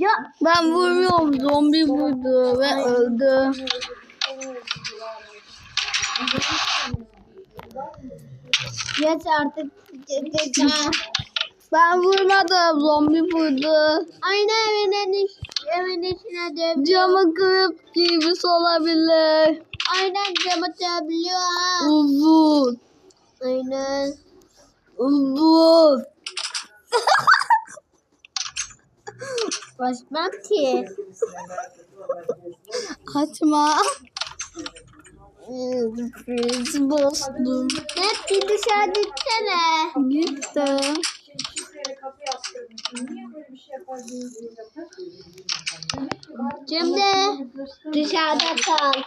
Ya ben vurmuyorum. Zombi vurdu ve öldü. Geç artık. Ben vurmadım. Zombi vurdu. Evinin, iç, evin içine de Camı kırıp girmiş olabilir. aynen camı ha. Uzun. Aynen. Uzun. Basmam ki. Açma. Bozdum. Hep bir dışarı gitsene. Gitti. Şimdi dışarıda kal.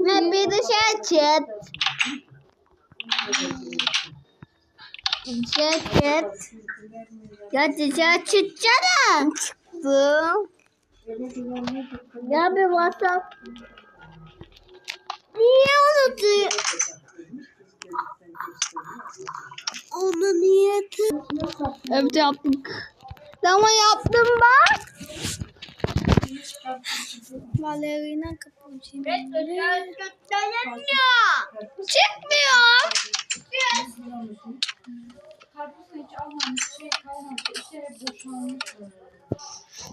Ve bir dışarı çık. Dışarı çık. Ya dışarı çıksana. Çıktım. Ya bir WhatsApp. Niye unutuyor? Onu niye Evet yaptık. Ama yaptım bak. Balerina cappuccino. Çıkmıyor.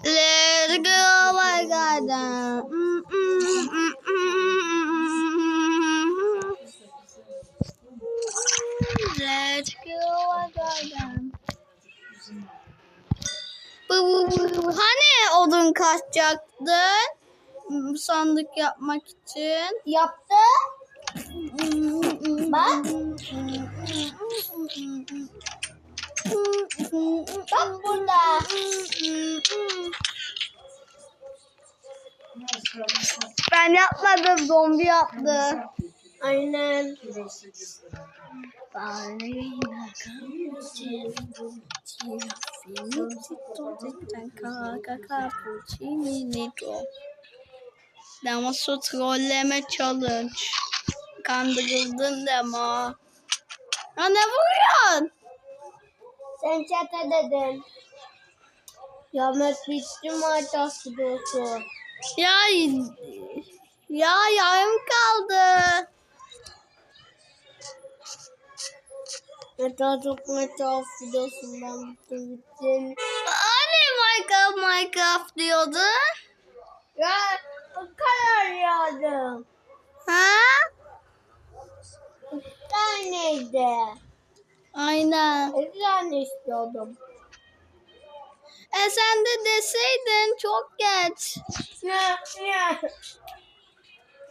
Let's go my garden. Bu, bu. Hani odun kaçacaktın? Hmm, Sandık yapmak için. Yaptı. Bak. Bak burada. Ben yapmadım, zombi yaptı. Aynen. Ballerina cappuccino, finito di kaka cappuccino. Ama su trolleme challenge. Kandırıldın deme. Ya ne vuruyorsun? Sen çete dedin. Yamet bitti mi açası? Ya ya yarım kaldı. Meta çok meta videosundan bitti bitti. Hani Minecraft Minecraft diyordun? Ya o kadar yağdım. Ha? Bir taneydi. Aynen. Bir tane istiyordum. E sen de deseydin çok geç. Ne? Ne?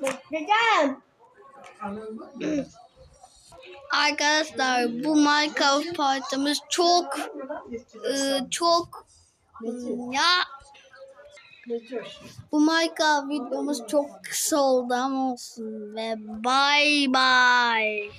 Bekleyeceğim. Arkadaşlar bu Minecraft partimiz çok e, çok ya bu Minecraft videomuz çok kısa oldu ama olsun ve bye bye.